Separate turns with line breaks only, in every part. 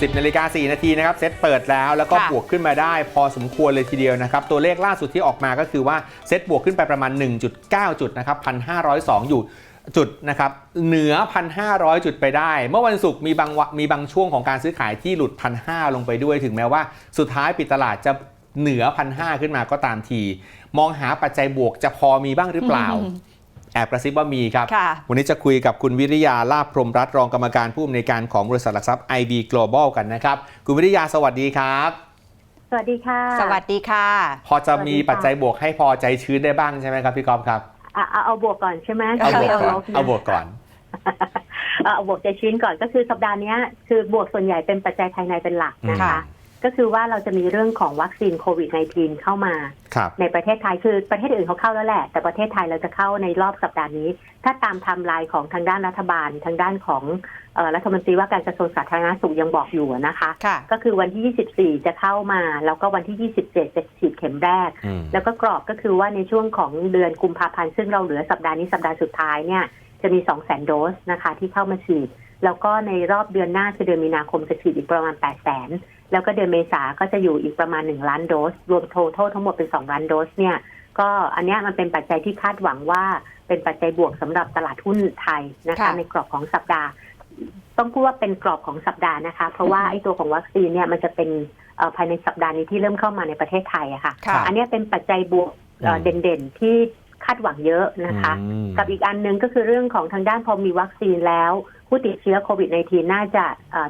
10นาฬิกา4นาทีนะครับเซตเปิดแล้วแล้วก็
ค่ะ
บวกขึ้นมาได้พอสมควรเลยทีเดียวนะครับตัวเลขล่าสุดที่ออกมาก็คือว่าเซตบวกขึ้นไปประมาณ 1.9 จุดนะครับ1,502 อยู่จุดนะครับเหนือ 1,500 จุดไปได้ เมื่อวันศุกร์มีบางวะมีบางช่วงของการซื้อขายที่หลุด 1,500 ลงไปด้วยถึงแม้ว่าสุดท้ายปิดตลาดจะเหนือ 1,500 ขึ้นมาก็ตามที มองหาปัจจัยบวกจะพอมีบ้างหรือเปล่า แอบกระซิบว่ามีครับ
ค่ะ
วันนี้จะคุยกับคุณวิริยาลาภพรหมรัตน์รองกรรมการผู้อำนวยการของบริษัทหลักทรัพย์ IB Global กันนะครับ คุณวิริยาสวัสดีครับ
สวัสดีค่ะ
สวัสดีค่ะ
พอจะมี
สวัสดีค่ะ
ปัจจัยบวกให้พอใจชื้นได้บ้างใช่ไหมครับพี่กอฟครับ
อะเอาเอาบวกก่อนใช่ไหม
เอาบวก
ไม่
ก่อน
ลบนะ
เอาบวกก่อน
เอาเอาบวกใจชื้นก่อนก็คือสัปดาห์เนี้ยคือบวกส่วนใหญ่เป็นปัจจัยภายในเป็นหลักนะคะ
ค่ะ
ก็คือว่าเราจะมีเรื่องของวัคซีนโควิด -19 เข้ามา
ครับ
ในประเทศไทยคือประเทศอื่นเขาเข้าแล้วแหละ แต่ประเทศไทยเราจะเข้าในรอบสัปดาห์นี้ ถ้าตามไทม์ไลน์ของทางด้านรัฐบาล ทางด้านของเอ่อรัฐมนตรีว่าการกระทรวงสาธารณสุขยังบอกอยู่นะคะ
ค่ะ
ก็คือวันที่ 24 จะเข้ามา แล้วก็วันที่ 27 จะฉีดเข็มแรก
อืม
แล้วก็กรอบก็คือว่าในช่วงของเดือนกุมภาพันธ์ซึ่งเราเหลือสัปดาห์นี้สัปดาห์สุดท้ายเนี่ยจะมี 2 0 0 0 0 0 โดสนะคะที่เข้ามาฉีด แล้วก็ในรอบเดือนหน้าคือเดือนมีนาคมจะฉีดอีกประมาณ8 0 0 0 0 0แล้วก็เดือนเมษาก็จะอยู่อีกประมาณ 1 ล้านโดส รวมโทททั้งหมดเป็น 2 ล้านโดสเนี่ยก็อันเนี้ยมันเป็นปัจจัยที่คาดหวังว่าเป็นปัจจัยบวกสำหรับตลาดหุ้นไทยนะคะ
ค่ะ
ในกรอบของสัปดาห์ ต้องพูดว่าเป็นกรอบของสัปดาห์นะคะ เพราะว่าไอ้ตัวของวัคซีนเนี่ยมันจะเป็นเอ่อภายในสัปดาห์นี้ที่เริ่มเข้ามาในประเทศไทยอะค่ะ
ค่ะ
อันเนี้ยเป็นปัจจัยบวกเอ่อ
อืม
เด่นๆที่คาดหวังเยอะนะคะ
อืม
กับอีกอันหนึ่งก็คือเรื่องของทางด้านพอมีวัคซีนแล้ว ผู้ติดเชื้อโควิด -19 น่าจะ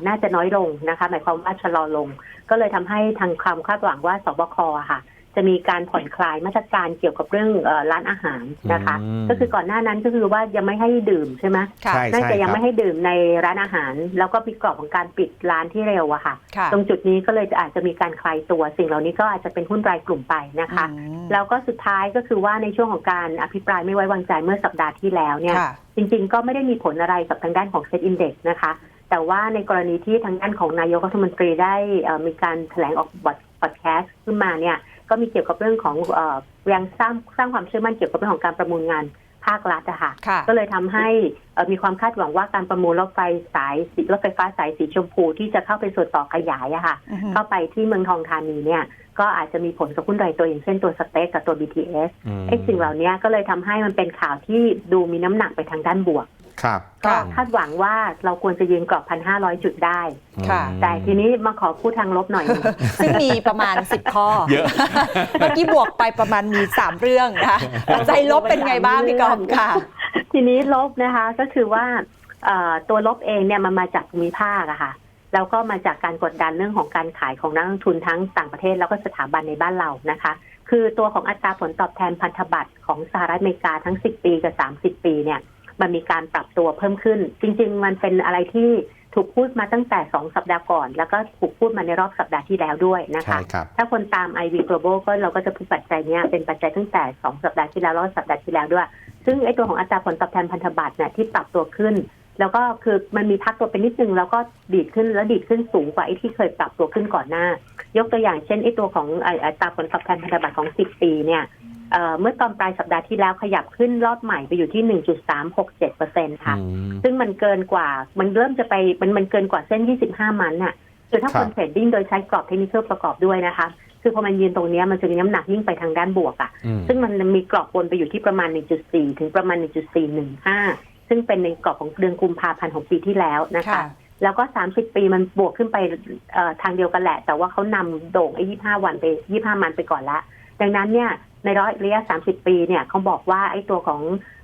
น่าจะน้อยลงนะคะ หมายความว่าชะลอลง ก็เลยทำให้ทางความคาดหวังว่าสบคค่ะ จะมีการผ่อนคลายมาตรการเกี่ยวกับเรื่องเอ่อร้านอาหารนะคะ
อืม
ก็คือก่อนหน้านั้นก็คือว่ายังไม่ให้ดื่มใช่ไหม
ค่ะ
ใช่
น่า
ใช่
จะยัง
ครับ
ไม่ให้ดื่มในร้านอาหาร แล้วก็มีกรอบของการปิดร้านที่เร็วอะค่ะ
ค่ะ
ตรงจุดนี้ก็เลยจะอาจจะมีการคลายตัว สิ่งเหล่านี้ก็อาจจะเป็นหุ้นรายกลุ่มไปนะคะ
อืม
แล้วก็สุดท้ายก็คือว่าในช่วงของการอภิปรายไม่ไว้วางใจเมื่อสัปดาห์ที่แล้วเนี่ย
ค่ะ
จริงๆ ก็ไม่ได้มีผลอะไรกับทางด้านของเซ็ตอินเด็กนะคะแต่ว่าในกรณีที่ทางด้านของนายกรัฐมนตรีได้เอ่อมีการแถลงออกบทพอดแคสต์ขึ้นมาเนี่ย ก็มีเกี่ยวกับเรื่องของเอ่อยังสร้างสร้างความเชื่อมั่นเกี่ยวกับเรื่องของการประมูลงานภาครัฐอะค่ะ
ค่ะ
ก็เลยทำให้เอ่อมีความคาดหวังว่าการประมูลรถไฟสายสีรถไฟฟ้าสายสีชมพูที่จะเข้าไปส่วนต่อขยายอะค่ะ
อือฮึ
เข้าไปที่เมืองทองธานีเนี่ย ก็อาจจะมีผลกับหุ้นรายตัวอย่างเช่นตัวสเต็กกับตัว BTS
อืม
ไอ้สิ่งเหล่านี้ก็เลยทำให้มันเป็นข่าวที่ดูมีน้ำหนักไปทางด้านบวก
ครับ
ก็
ค่ะ
คาดหวังว่าเราควรจะยืนกรอบพันห้าร้อยจุดได้
ค่ะ
อืม
แต่ทีนี้มาขอพูดทางลบหน่อยหนึ่ง
ซึ่งมีประมาณ 10 ข้อ
เยอะ
เมื่อกี้บวกไปประมาณมี 3 เรื่องนะคะปัจจัยลบเป็นไงบ้างพี่กอมค่ะ
ทีนี้ลบนะคะก็คือว่าเอ่อตัวลบเองเนี่ยมันมาจากภูมิภาคอะค่ะแล้วก็มาจากการกดดันเรื่องของการขายของนักลงทุนทั้งต่างประเทศแล้วก็สถาบันในบ้านเรานะคะ คือตัวของอัตราผลตอบแทนพันธบัตรของสหรัฐอเมริกาทั้ง 10 ปีกับ 30 ปีเนี่ย มันมีการปรับตัวเพิ่มขึ้น จริง ๆ มันเป็นอะไรที่ถูกพูดมาตั้งแต่2สัปดาห์ก่อน แล้วก็ถูกพูดมาในรอบสัปดาห์ที่แล้วด้วยนะ
ใช่
คะ
ครับ
ถ้าคนตาม IV Global ก็เราก็จะพูดปัจจัยเนี้ยเป็นปัจจัยตั้งแต่2สัปดาห์ที่แล้วแล้วก็สัปดาห์ที่แล้วด้วย ซึ่งไอ้ตัวของอัตราผลตอบแทนพันธบัตรเนี่ยที่ปรับตัวขึ้น แล้วก็คือมันมีพักตัวไปนิดนึงแล้วก็ดีดขึ้นแล้วดีดขึ้นสูงกว่าไอ้ที่เคยปรับตัวขึ้นก่อนหน้า ยกตัวอย่างเช่นไอ้ตัวของไอ้อัตราผลตอบแทนพันธบัตรของ 10 ปีเนี่ย เอ่อเมื่อตอนปลายสัปดาห์ที่แล้วขยับขึ้นรอบใหม่ไปอยู่ที่ 1.367เปอร์เซ็นต์ค่ะ
อืม
ซึ่งมันเกินกว่า มันเริ่มจะไป มันมันเกินกว่าเส้น 25 มันน่ะ คือถ้า
ครั
ค
บ
นเทรดดิ้งโดยใช้กรอบเทคนิคประกอบด้วยนะคะ คือพอมันยืนตรงเนี้ยมันจะมีน้ำหนักยิ่งไปทางด้านบวกอะ่ะ
อืม
ซึ่งมันมีกรอบบนไปอยู่ที่ประมาณ 1.4 ถึงประมาณ 1.415 ซึ่งเป็นในกรอบของเดือนกุมภาพันธ์ของปีที่แล้วนะคะ
ค่ะ
แล้วก็ 30 ปีมันบวกขึ้นไปเอ่อทางเดียวกันแหละ แต่ว่าเขานำโด่งไอ้25 วันไป 25 มันไปก่อนละ ดังนั้นเนี่ย ในร้อยระยะ 30 ปีเนี่ยเขาบอกว่าไอ้ตัวของ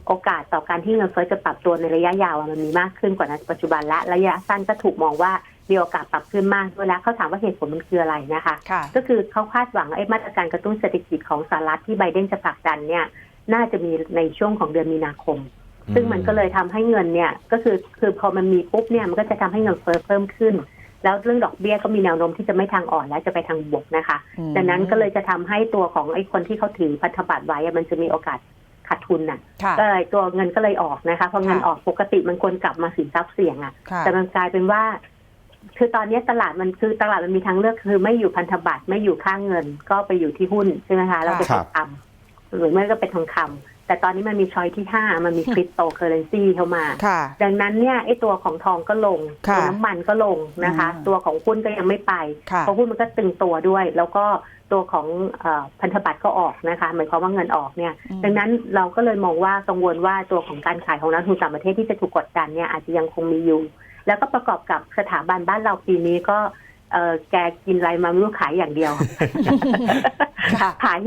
โอกาสต่อการที่เงินเฟ้อจะปรับตัวในระยะยาวมันมีมากขึ้นกว่าในปัจจุบันและระยะสั้นก็ถูกมองว่ามีโอกาสปรับขึ้นมากด้วยแล้วเขาถามว่าเหตุผลมันคืออะไรนะคะ
คะ
ก็คือเขาคาดหวังไอ้มาตรการกระตุ้นเศรษฐกิจของสหรัฐที่ไบเดนจะผลักดันเนี่ยน่าจะมีในช่วงของเดือนมีนาคม ซึ่งมันก็เลยทำให้เงินเนี่ยก็คือคือพอมันมีปุ๊บเนี่ยมันก็จะทำให้เงินเฟ้อเพิ่มขึ้น แล้วเรื่องดอกเบี้ยก็มีแนวโน้มที่จะไม่ทางอ่อนและจะไปทางบวกนะคะ
อืม
ดังนั้นก็เลยจะทำให้ตัวของไอ้คนที่เขาถือพันธบัตรไว้อะมันจะมีโอกาสขาดทุนน่ะ
ค่ะ
ก็เลยตัวเงินก็เลยออกนะคะพอเงิน
ค่ะ
ออกปกติมันควรกลับมาสินทรัพย์เสี่ยงอะ
ค่ะ
แต่มันกลายเป็นว่า คือตอนนี้ตลาดมันคือตลาดมันมีทางเลือกคือไม่อยู่พันธบัตรไม่อยู่ค่างเงิน ก็ไปอยู่ที่หุ้นใช่ไหมคะแล้วไป
ครั
ทอบงคำหรือไม่ก็ไปทองคำ แต่ตอนนี้มันมีช้อยที่ห้ามันมีคริปโตเคอเรนซีเข้ามา
ค่ะ
ดังนั้นเนี่ยไอ้ตัวของทองก็ลง
ค่ะ
ตัวน้ำมันก็ลงนะคะ
อืม
ตัวของหุ้นก็ยังไม่ไป
ค่ะ
เพราะหุ้นมันก็ตึงตัวด้วย แล้วก็ตัวของเออพันธบัตรก็ออกนะคะหมายความว่าเงินออกเนี่ย
อืม
ดังนั้นเราก็เลยมองว่ากังวลว่าตัวของการขายของนักลงทุนต่างประเทศที่จะถูกกดดันเนี่ยอาจจะยังคงมีอยู่ แล้วก็ประกอบกับสถาบันบ้านเราปีนี้ก็เออแกกินอะไรมาไม่รู้ขายอย่างเดียว
ค่ะ
ขาย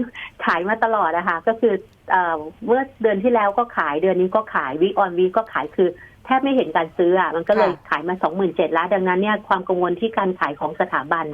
ขายมาตลอดนะคะก็คือเอ่อเมื่อเดือนที่แล้วก็ขายเดือนนี้ก็ขายวีออนวีก็ขายคือแทบไม่เห็นการซื้ออะมันก็เลย
ค่ะ
ขายมาสองหมื่นเจ็ดล้านดังนั้นเนี่ยความกังวลที่การขายของสถาบัน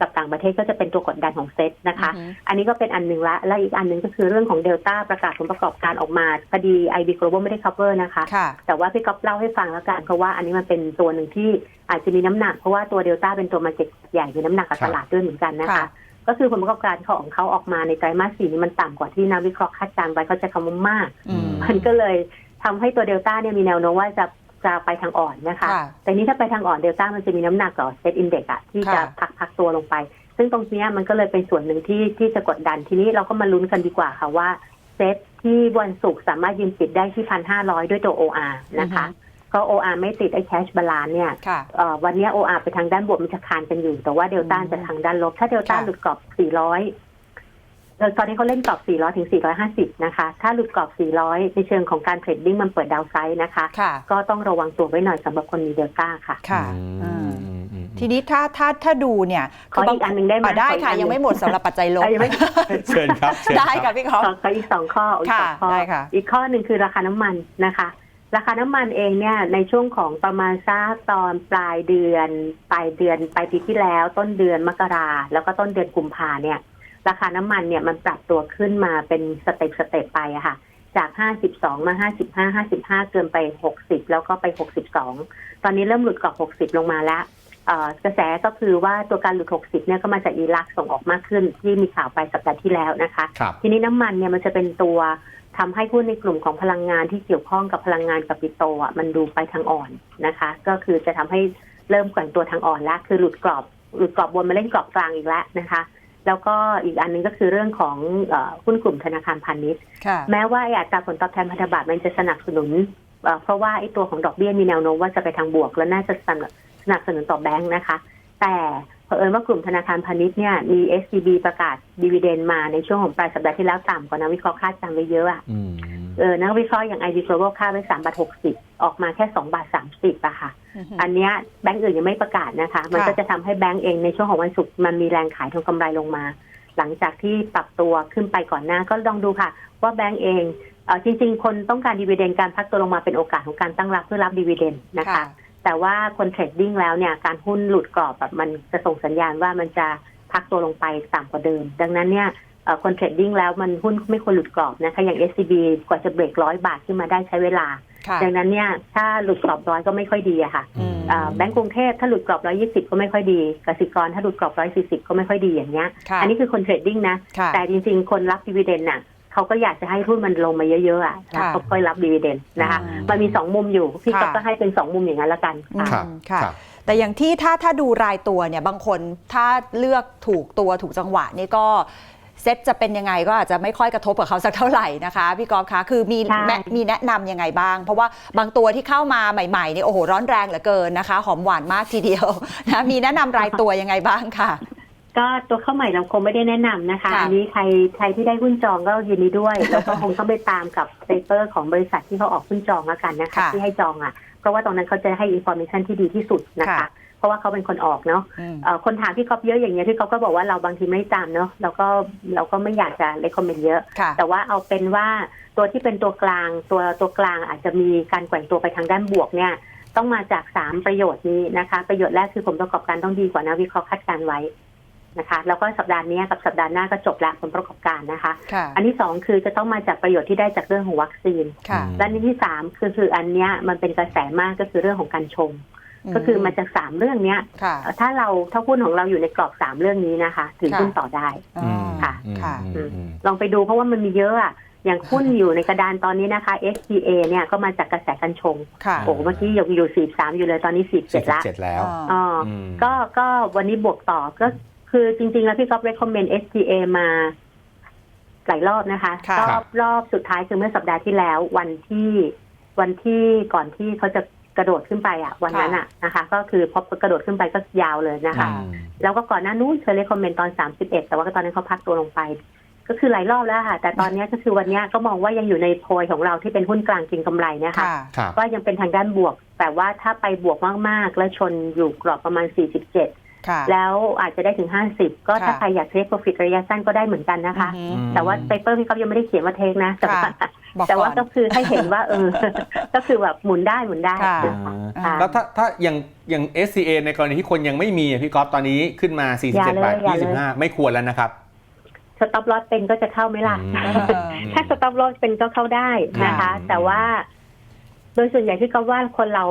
กับต่างประเทศก็จะเป็นตัวกดดันของเซ็ตนะคะ
อือฮึ
อันนี้ก็เป็นอันหนึ่งละ และอีกอันหนึ่งก็คือเรื่องของเดลต้าประกาศผลประกอบการออกมาพอดี IB Global ไม่ได้ cover นะคะ
ค่ะ
แต่ว่าพี่ก๊อฟเล่าให้ฟังแล้วกัน เพราะว่าอันนี้มันเป็นตัวหนึ่งที่อาจจะมีน้ำหนัก เพราะว่าตัวเดลต้าเป็นตัวมาเก็ตใหญ่มีน้ำหนักกับ
ครั
ต
บ
ลาดด้วยเหมือนกันนะคะ
ค่ะ
ก็คือผลประกอบการของเขาออกมาในไตรมาสสี่นี้มันต่ำกว่าที่นักวิเคราะห์คาดการณ์ไว้เขาใจะคำว่ามาก
อืม
มันก็เลยทำให้ตัวเดลต้าเนี่ยมีแนวโน้มว่าจะจะไปทางอ่อนนะคะ
ค่ะ
แต่นี้ถ้าไปทางอ่อนเดลต้ามันจะมีน้ำหนักต่อเซตอินเด็กอะที่จะ
ค่ะ
พักพักตัวลงไป ซึ่งตรงเนี้ยมันก็เลยเป็นส่วนหนึ่งที่ที่จะกดดันทีนี้เราก็มาลุ้นกันดีกว่าค่ะว่าเซตที่วันศุกร์สามารถยืนปิดได้ที่พันห้าร้อยด้วยตัว OR นะคะ ก็ OR ไม่ติดไอ้แคชบาลานเนี่ย
ค่ะ
เอ่อวันเนี้ย OR ไปทางด้านบวกมันจะคานกันอยู่ แต่ว่าเดลต้า
อืม
จะทางด้านลบ ถ้าเดลต้า
ค่ะ
หลุดกรอบ 400เอ่อตอนนี้เขาเล่นกรอบ 400 ถึง 450 นะคะ ถ้าหลุดกรอบ 400 ในเชิงของการเทรดดิ้งมันเปิดดาวไซด์นะคะ
ค่ะ
ก็ต้องระวังตัวไว้หน่อยสำหรับคนมีเดลต้าค่ะ
ค่ะ
อืม
อืม
อืมอืม
ทีนี้ถ้าถ้าถ้าดูเนี่ย
ขออีกอันหนึ่งได้ไหม
อะได้
ขออีก
ค่ะ
อันหนึ่ง
ยังไม่หมดสำหรับปัจจัยลบ
เอ้ยยังไม่
เชิญครับเชิญ
ได้
ค
ค่ะ
รับ
พี่ขอ
ขอขออีกสองข้ออีกสองข้อ
ค่ะได้ค่ะ
อีกข้อหนึ่งคือราคาน้ำมันนะคะ ราคาน้ำมันเองเนี่ยในช่วงของประมาณสักตอนปลายเดือนปลายเดือนปลายปีที่แล้ว ต้นเดือนมกราแล้วก็ต้นเดือนกุมภาเนี่ย ราคาน้ำมันเนี่ยมันปรับตัวขึ้นมาเป็นสเต็ปสเต็ปไปอะค่ะ จาก 52 มา 55 55 เกินไป 60 แล้วก็ไป 62 ตอนนี้เริ่มหลุดกรอบ 60 ลงมาแล้วเอ่อกระแสก็คือว่าตัวการหลุด 60 เนี่ยก็มาจากอิรักส่งออกมากขึ้นที่มีข่าวไปสัปดาห์ที่แล้วนะคะ
ครับ
ทีนี้น้ำมันเนี่ยมันจะเป็นตัว ทำให้หุ้นในกลุ่มของพลังงานที่เกี่ยวข้องกับพลังงานกับปิโตรอะมันดูไปทางอ่อนนะคะ ก็คือจะทำให้เริ่มแกว่งตัวทางอ่อนแล้วคือหลุดกรอบหลุดกรอบบนมาเล่นกรอบกลางอีกแล้วนะคะ แล้วก็อีกอันหนึงก็คือเรื่องของเออหุ้นกลุ่มธนาคารพาณิชย์
ค่ะ
แม้ว่าไอ้อัตราผลตอบแทนพันธบัตรมันจะสนับสนุนเอ่อเพราะว่าไอ้ตัวของดอกเบี้ยมีแนวโน้มว่าจะไปทางบวก และน่าจะสนับสนับสนุนต่อแบงค์นะคะ แต่ เผอิญว่ากลุ่มธนาคารพาณิชย์เนี่ยมี SCB ประกาศดีเวเดนมาในช่วงของปลายสัปดาห์ที่แล้วต่ำกว่านักวิเคราะห์คาดการณ์ไว้เยอะอะ
อืม
เออนักวิเคราะห์อย่าง IB Global คาดไว้3บาท60ออกมาแค่2บาท30อะค่ะ อันเนี้ยแบงก์อื่นยังไม่ประกาศนะคะ มันก็จะทำให้แบงก์เองในช่วงของวันศุกร์มันมีแรงขายทางกำไรลงมา หลังจากที่ปรับตัวขึ้นไปก่อนหน้าก็ลองดูค่ะ ว่าแบงก์เองเอ่อจริง ๆ คนต้องการดีเวเดนการพักตัวลงมาเป็นโอกาสของการตั้งรับเพื่อรับดีเวเดนนะคะ
ค่ะ
แต่ว่าคนเทรดดิ้งแล้วเนี่ยการหุ้นหลุดกรอบแบบมันจะส่งสัญญาณว่ามันจะพักตัวลงไปต่ำกว่าเดิม ดังนั้นเนี่ยเอ่อคนเทรดดิ้งแล้วมันหุ้นไม่ควรหลุดกรอบนะคะอย่าง SCB กว่าจะเบรกร้อยบาทขึ้นมาได้ใช้เวลา
ค่ะ
ดังนั้นเนี่ยถ้าหลุดกรอบร้อยก็ไม่ค่อยดีอะค่ะ
อืม
อ่าแบงก์กรุงเทพถ้าหลุดกรอบ120ก็ไม่ค่อยดีกสิกรถ้าหลุดกรอบ140ก็ไม่ค่อยดีอย่างเงี้ย
ค่ะ
อันนี้คือคนเทรดดิ้งนะ
ค่ะ
แต่จริงๆ คนรับดีเวเดนน่ะ เขาก็อยากจะให้หุ้นมันลงมาเยอะๆอะ
ค่ะ
เขาค่อยรับดีเวเดนนะคะ
อืม
มันมีสองมุมอยู่พี่
ค่ะ
ก็ก็ให้เป็นสองมุมอย่างนั้นละกันค่ะ
ครับ
ค่ะ
ครับ
แต่อย่างที่ถ้าถ้าดูรายตัวเนี่ยบางคนถ้าเลือกถูกตัวถูกจังหวะนี่ก็เซ็ตจะเป็นยังไงก็อาจจะไม่ค่อยกระทบกับเขาสักเท่าไหร่นะคะพี่กอล์ฟคะคือมี
ใช่
แนะมีแนะนำยังไงบ้าง เพราะว่าบางตัวที่เข้ามาใหม่ๆนี่โอ้โหร้อนแรงเหลือเกินนะคะ หอมหวานมากทีเดียวนะมีแนะนำรายตัวยังไงบ้างค่ะ
ก็ตัวเข้าใหม่เราคงไม่ได้แนะนำนะคะ
ค่ะ
อันนี้ใครใครที่ได้หุ้นจองก็ยินดีด้วย แล้วก็คงต้องไปตามกับเปเปอร์ของบริษัทที่เขาออกหุ้นจองแล้วกันนะคะ
ค่ะ
ที่ให้จองอะ เพราะว่าตรงนั้นเขาจะให้อินโฟมิชันที่ดีที่สุดนะคะ
ค่ะ
เพราะว่าเขาเป็นคนออกเนาะ
อืม
เอ่อคนถามพี่ก๊อฟเยอะอย่างเงี้ยพี่ก๊อฟก็บอกว่าเราบางทีไม่ตามเนาะเราก็เราก็ไม่อยากจะเลคคอมเมนต์เยอะ
ค่ะ
แต่ว่าเอาเป็นว่าตัวที่เป็นตัวกลางตัวตัวกลางอาจจะมีการแกว่งตัวไปทางด้านบวกเนี่ยต้องมาจากสามประโยชน์นี้นะคะ ประโยชน์แรกคือผลประกอบการต้องดีกว่านักวิเคราะห์คาดการณ์ไว้ นะคะแล้วก็สัปดาห์นี้กับสัปดาห์หน้าก็จบแล้วผลประกอบการนะคะ
ค่ะ
อันที่สองคือจะต้องมาจากประโยชน์ที่ได้จากเรื่องของวัคซีน
ค่ะ
และอันที่สามคือคืออันเนี้ยมันเป็นกระแสมากก็คือเรื่องของการชง ก็คือมาจากสามเรื่องเนี้ย
ค่ะ
ถ้าเราถ้าหุ้นของเราอยู่ในกรอบสามเรื่องนี้นะคะถือ
ค่ะ
หุ้นต่อได้
อ๋อ
ค่ะ
อืม
ค่ะ
อืมอืม
ลองไปดูเพราะว่ามันมีเยอะอะอย่างหุ้นอยู่ในกระดานตอนนี้นะคะ STA เนี่ยก็มาจากกระแสการชง
ค่ะ
โอ้โหเมื่อกี้ยังอยู่สี่สามอยู่เลยตอนนี้สี่
สิ
เจ็
บ
ดละ
เจ็ดแล้ว
อ๋อ
อืม
ก็ก็วันนี้บวกต่อก็ คือจริง ๆ แล้วพี่ก๊อฟ recommend STA มาหลายรอบนะคะ
ค่ะ
รอบรอบสุดท้ายคือเมื่อสัปดาห์ที่แล้ว วันที่วันที่ก่อนที่เขาจะกระโดดขึ้นไปอะ วันนั้นอะนะคะ ก็คือพอกระโดดขึ้นไปก็ยาวเลยนะคะ
อืม
แล้วก็ก่อนหน้านู้นเคยเลคคอมเมนต์ตอน 31 แต่ว่าตอนนั้นเขาพักตัวลงไป ก็คือหลายรอบแล้วค่ะ แต่ตอนเนี้ยก็คือวันเนี้ยก็มองว่ายังอยู่ในโพยของเราที่เป็นหุ้นกลางเกินกำไรเนี่ยค่ะ
ค่ะ
ครับ
ก็ยังเป็นทางด้านบวก แต่ว่าถ้าไปบวกมากๆ แล้วชนอยู่กรอบประมาณ 47
ค่ะ
แล้วอาจจะได้ถึง 50 ก็ถ้า
ค่ะ
ใครอยากเทคโปรฟิตระยะสั้นก็ได้เหมือนกันนะคะ
อือหือ
แต่ว่าเปเปอร์พี่ก๊อฟยังไม่ได้เขียนว่าเทคนะ แต่ว่า
ค่ะบอก
แต่ว่า
ก่อน
ก็คือให้เห็นว่าเออ ก็คือแบบหมุนได้หมุนได้
ค่ะ
อ่
นะคะาค่ะ
แล้วถ้าถ้าอย่างอย่าง SCA ในกรณีที่คนยังไม่มีอะพี่ก๊อฟตอนนี้ขึ้นมา
อย่า
47
เลย
บาท
อย่าเลย
25 ไม่ควรแล้วนะครับ
สต็อปลอสเป็นก็จะเข้าไหมล่ะ
อืม
เออ
ถ้าสต็อปลอสเป็นก็เข้าได้นะคะ
อืม
แต่ว่า โดยส่วนใหญ่ที่เขาว่าคนเรา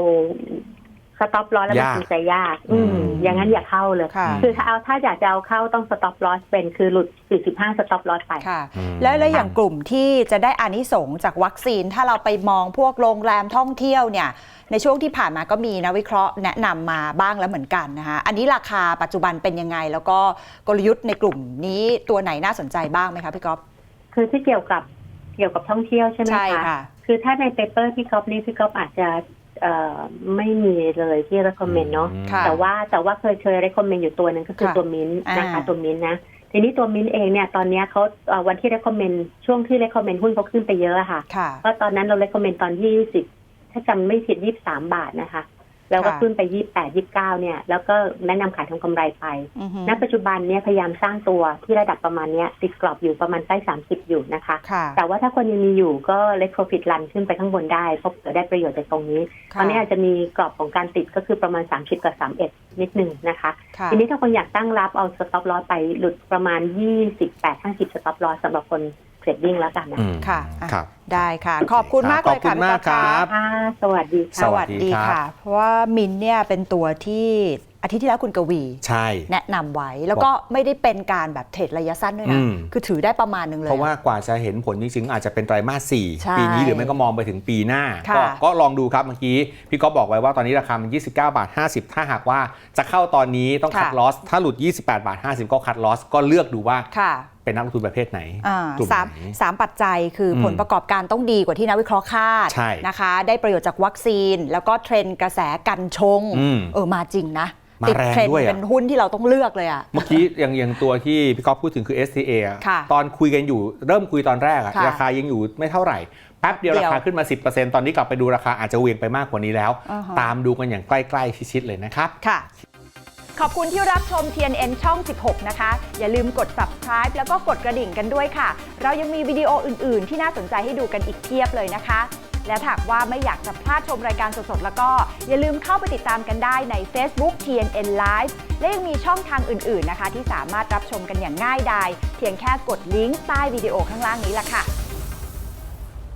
สต็อปลอสแล้วมัน
ยาก
ทำใจยากอืม
อืม
อย่างนั้นอย่าเข้าเลย
ค่ะ
คือถ้าเอาถ้าอยากจะเอาเข้าต้องสต็อปลอสเป็นคือหลุด 45 สต็อปลอสไป
ค่ะ
อืม
แล้วแล้วอย่างกลุ่มที่จะได้อานิสงส์จากวัคซีน ถ้าเราไปมองพวกโรงแรมท่องเที่ยวเนี่ย ในช่วงที่ผ่านมาก็มีนักวิเคราะห์แนะนำมาบ้างแล้วเหมือนกันนะคะอันนี้ราคาปัจจุบันเป็นยังไง แล้วก็กลยุทธ์ในกลุ่มนี้ตัวไหนน่าสนใจบ้างไหมคะพี่ก๊อฟ
คือที่เกี่ยวกับเกี่ยวกับท่องเที่ยวใช่ไหม
ใช่
คะ
ค่ะ
คือถ้าในเปเปอร์พี่ก๊อฟนี่พี่ก๊อฟอาจจะ เอ่อไม่มีเลยที่ recommend เนาะ
ค่ะ
แต่ว่าแต่ว่าเคยเคย recommend อยู่ตัวหนึ่งก็คือ
ค่ะ
ตัวมิ้นท์นะคะ
อ่า
ตัวมิ้นท์นะ ทีนี้ตัวมิ้นท์เองเนี่ยตอนเนี้ยเขาเอ่อวันที่ recommend ช่วงที่ recommend หุ้นเขาขึ้นไปเยอะอะค่ะ
ค่ะ
ก็ตอนนั้นเรา recommend ตอนที่สิบถ้าจำไม่ผิดยี่สามบาทนะคะ แล้วก็
ค่ะ
ขึ้นไปยี่แปดยี่เก้าเนี่ย แล้วก็แนะนำขายทำกำไรไป
อือฮึ
ณปัจจุบันเนี่ยพยายามสร้างตัวที่ระดับประมาณเนี้ยติดกรอบอยู่ประมาณใกล้สามสิบอยู่นะคะ
ค่ะ
แต่ว่าถ้าคนยังมีอยู่ก็เล็ก profit run ขึ้นไปข้างบนได้เพราะเผื่อได้ประโยชน์จากตรงนี้ ตอนนี้อาจจะมีกรอบของการติดก็คือประมาณ30กับ31นิดหนึ่งนะคะ
ค่ะ
ทีนี้ถ้าคนอยากตั้งรับเอา stop loss ไปหลุดประมาณ28 50 stop loss สำหรับคน เทรดดิ้งแล้วกันนะ
อืม
ค่ะอะ
ครับ
ได้ค่ะ ขอบคุณมากเลย
ขอบคุ
ค่ะ
ณ
พี่
มาก
ก๊อฟ
ครับ
ค่ะสวัสดี
ส
ค่ะ
วัสดี
ครับ
ค่ะ เพราะว่ามินเนี่ยเป็นตัวที่อาทิตย์ที่แล้วคุณกวี
ใช่
แนะนำไว้แล้วก็ไม่ได้เป็นการแบบเทรดระยะสั้นด้วยนะ
อืม
คือถือได้ประมาณหนึงเลย
เพราะว่ากว่าจะเห็นผลจริงๆอาจจะเป็นไตรมาส
ใช่
4ปีนี้หรือไม่ก็มองไปถึงปีหน้า
ค่ะ
ก็ก็ลองดูครับเมื่อกี้ พี่ก๊อฟบอกไว้ว่าตอนนี้ราคามัน 29 บาท 50 ถ้าหากว่าจะเข้าตอนนี้ต้องคัด
ค่ะ
ลอส ถ้าหลุด 28 บาท 50 ก็คัดลอส ก็เลือกดูว่า
ค่ะ
เป็นนักลงทุนประเภทไหน
อ่าก
ลุ่ม
สาม
ไหน
สามปัจจัยคืออ
ม
ผลประกอบการต้องดีกว่าที่นักวิเคราะห์คาด
ใช่
นะคะ ได้ประโยชน์จากวัคซีน แล้วก็เทรนด์กระแสกันชง
อืม
เออมาจริงนะ
มา
ติด
แรง
เทรนด์
ด้วยอะ
เป็นหุ้นที่เราต้องเลือกเลยอะ
เมื่อกี้อย่างอย่างตัวที่พี่ก๊อฟพูดถึงคือ STA อะ
ค่ะ
ตอนคุยกันอยู่เริ่มคุยตอนแรกอะ
ค่ะ
ราคายังอยู่ไม่เท่าไหร่ แป๊บเดียว
เดียว
ราคาขึ้นมา 10%ตอนนี้กลับไปดูราคาอาจจะเหวียงไปมากกว่านี้แล้ว
อ่าฮะ
ตามดูกันอย่างใกล้ ๆ ชิดๆเลยนะครับ
ค่ะ ขอบคุณที่รับชม TNN ช่อง 16 นะคะ อย่าลืมกด subscribe แล้วก็กดกระดิ่งกันด้วยค่ะ เรายังมีวิดีโออื่น ๆ ที่น่าสนใจให้ดูกันอีกเพียบเลยนะคะ และหากว่าไม่อยากจะพลาดชมรายการสด ๆ แล้วก็ อย่าลืมเข้าไปติดตามกันได้ใน Facebook TNN Live และยังมีช่องทางอื่น ๆ นะคะ ที่สามารถรับชมกันอย่างง่ายดาย เพียงแค่กดลิงก์ใต้วิดีโอข้างล่างนี้ละค่ะ